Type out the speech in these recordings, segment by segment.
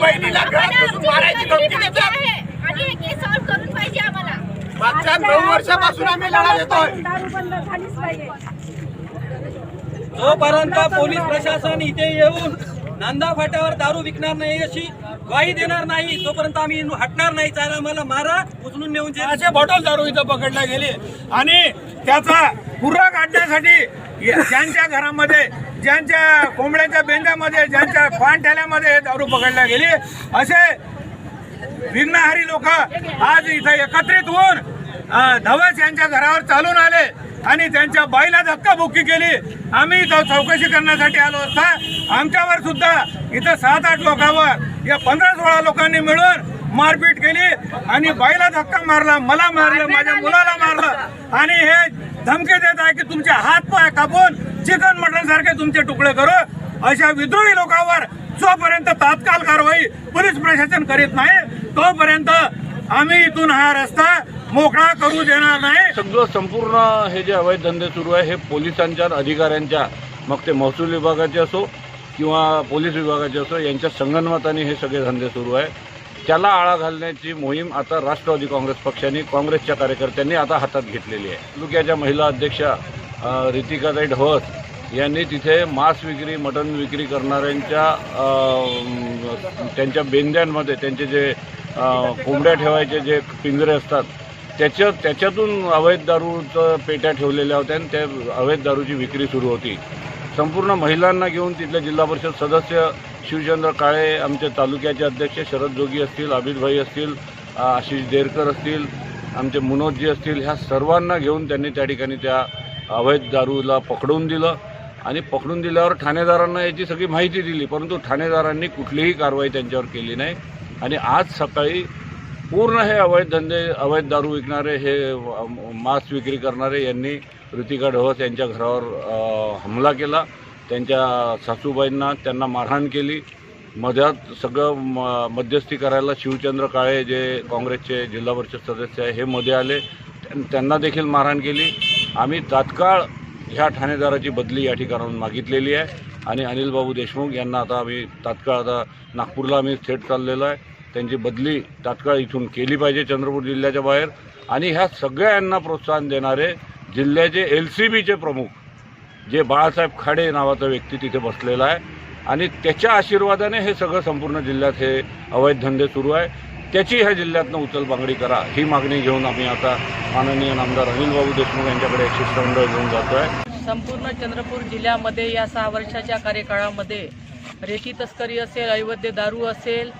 बहिणीला घरात मारायची धमकी देतात मागच्या नऊ वर्षापासून आम्ही लढा देतोय. जोपर्यंत पोलीस प्रशासन इथे येऊन नंदा फाट्यावर दारू विकणार नाही अशी काही देणार नाही तोपर्यंत आम्ही हटणार नाही त्याला आम्हाला मारा उचलून नेऊन असे बॉटल दारू इथं पकडल्या गेली. आणि त्याचा पुरा काढण्यासाठी ज्यांच्या घरामध्ये ज्यांच्या कोंबड्याच्या बेंद्यामध्ये ज्यांच्या पानठ्याल्यामध्ये हे दारू पकडल्या गेली. असे विघ्नहारी लोक आज इथं एकत्रित होऊन धवस यांच्या घरावर चालून आले आणि त्यांच्या बाईला धक्काबुक्की केली. आम्ही इथं चौकशी करण्यासाठी आलो असता आमच्यावर सुद्धा इथं सात आठ लोकांवर या पंधरा सोळा लोकांनी मिळून मारपीट केली आणि बाईला धक्का मारला मला मारलं माझ्या मुलाला मारलं. आणि हे धमकी देत आहे की तुमचे हात पाय कापून चिकन मटन सारखे तुमचे तुकडे करू. अशा विद्रोही लोकांवर जोपर्यंत तात्काळ कारवाई पोलीस प्रशासन करीत नाही तोपर्यंत आम्ही इथून हा रस्ता मोकळा करू देणार नाही. सगळं संपूर्ण हे जे अवैध धंदे सुरू आहे हे पोलिसांच्या अधिकाऱ्यांच्या मग ते महसूल विभागाचे असो किंवा पोलीस विभागाचे असो यांच्या संगनमताने हे सगळे धंदे सुरू आहे. त्याला आळा घालण्याची मोहीम आता राष्ट्रवादी काँग्रेस पक्षाने काँग्रेसच्या कार्यकर्त्यांनी आता हातात घेतलेली आहे. तालुक्याच्या महिला अध्यक्षा रितिकाताई ढवस यांनी तिथे मांस विक्री मटण विक्री करणाऱ्यांच्या त्यांच्या बेंद्यांमध्ये त्यांचे जे कोंबड्या ठेवायचे जे पिंजरे असतात त्याच्या त्याच्यातून अवैध दारूचं पेट्या ठेवलेल्या होत्या आणि त्या अवैध दारूची विक्री सुरू होती. संपूर्ण महिलांना घेऊन तिथल्या जिल्हा परिषद सदस्य शिवचंद्र काळे आमचे तालुक्याचे अध्यक्ष शरद जोगी असतील अभितभाई असतील आशिष देरकर असतील आमचे मनोजजी असतील ह्या सर्वांना घेऊन त्यांनी त्या ठिकाणी त्या अवैध दारूला पकडून दिलं. आणि पकडून दिल्यावर ठाणेदारांना याची सगळी माहिती दिली परंतु ठाणेदारांनी कुठलीही कारवाई त्यांच्यावर केली नाही. आणि आज सकाळी पूर्ण हे अवैध धंदे अवैध दारू विकणारे हे मास्क मांस विक्री करणारे यांनी ऋतिका ढवस यांच्या घरावर हमला केला. त्यांच्या सासूबाईंना त्यांना मारहाण केली. मध्यात सगळं म मध्यस्थी करायला शिवचंद्र काळे जे काँग्रेसचे जिल्हा परिषद सदस्य आहे हे मध्ये आले. त्यांना देखील मारहाण केली. आम्ही तात्काळ ह्या ठाणेदाराची बदली या ठिकाणाहून मागितलेली आहे. आणि अनिल बाबू देशमुख यांना आता आम्ही तात्काळ आता नागपूरला आम्ही थेट चाललेलो आहे. त्यांची बदली तात्काळ इथून केली पाहिजे चंद्रपूर जिल्ह्याच्या बाहेर. आणि ह्या सगळ्यांना प्रोत्साहन देणारे जिल्ह्याचे एल सी बीचे प्रमुख जे बाळासाहेब खाडे नावाचा व्यक्ती तिथे बसलेला आहे. आणि त्याच्या आशीर्वादाने हे सगळं संपूर्ण जिल्ह्यात हे अवैध धंदे सुरू आहे. त्याची ह्या जिल्ह्यातनं उचलबांगडी करा ही मागणी घेऊन आम्ही आता माननीय नामदार अनिलबाबू देशमुख यांच्याकडे एक शिष्टमंडळ घेऊन जातो आहे संपूर्ण चंद्रपूर जिल्ह्यामध्ये या सहा वर्षाच्या कार्यकाळामध्ये रेती तस्करी असेल अवैध दारू असेल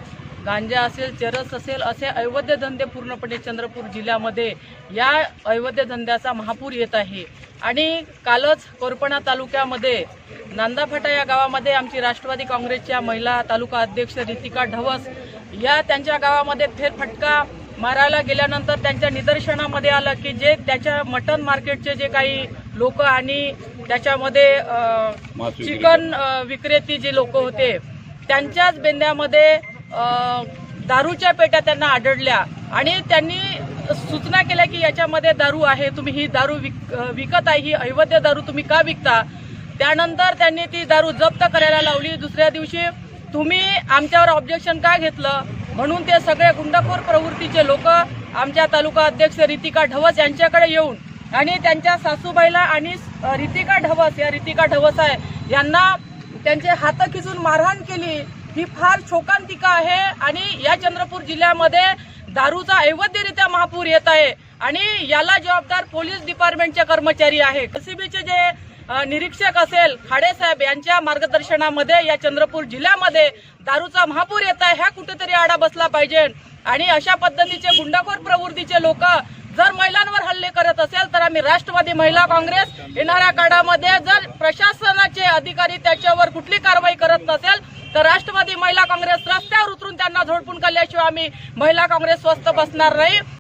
गांजा असेल चरस असेल असे अवैध धंदे पूर्णपणे चंद्रपूर जिल्ह्यामध्ये या अवैध धंद्याचा महापूर येत आहे. आणि कालच कोरपणा तालुक्यामध्ये नांदाफाटा या गावामध्ये आमची राष्ट्रवादी काँग्रेसच्या महिला तालुका अध्यक्ष रितिका ढवस या त्यांच्या गावामध्ये फेरफटका मारायला गेल्यानंतर त्यांच्या निदर्शनामध्ये आलं की जे त्याच्या मटन मार्केटचे जे काही लोक आणि त्याच्यामध्ये चिकन विक्रेती जे लोक होते त्यांच्याच बेंद्यामध्ये दारूच्या पेट्या त्यांना आढळल्या आणि त्यांनी सूचना केल्या की याच्यामध्ये दारू आहे तुम्ही ही दारू विक विकत आहे ही अवैध दारू तुम्ही का विकता? त्यानंतर त्यांनी ती दारू जप्त करायला लावली. दुसऱ्या दिवशी तुम्ही आमच्यावर ऑब्जेक्शन का घेतलं? म्हणून ते सगळे गुंडखोर प्रवृत्तीचे लोक आमच्या तालुका अध्यक्ष रितिका ढवस यांच्याकडे येऊन आणि त्यांच्या सासूबाईला आणि रितिका ढवस या रितिका ढवस आहे यांना त्यांचे हात खिचून मारहाण केली. ही फार शोकांतिका आहे आणि या चंद्रपूर जिल्ह्यामध्ये दारूचा अवैधरित्या महापूर येत आहे आणि याला जबाबदार पोलीस डिपार्टमेंटचे कर्मचारी आहे एसीबीचे जे निरीक्षक असेल खाडेसाहेब यांच्या मार्गदर्शनामध्ये या चंद्रपूर जिल्ह्यामध्ये दारूचा महापूर येत आहे ह्या कुठेतरी आडा बसला पाहिजे. आणि अशा पद्धतीचे गुंडाखोर प्रवृत्तीचे लोक जर महिलांवर हल्ले करत असेल तर आम्ही राष्ट्रवादी महिला काँग्रेस येणाऱ्या काळामध्ये जर प्रशासनाचे अधिकारी त्याच्यावर कुठली कारवाई करत नसेल तर राष्ट्रवादी महिला काँग्रेस रस्त्यावर उतरून त्यांना झोडपून केल्याशिवाय आम्ही महिला काँग्रेस स्वस्त बसणार नाही.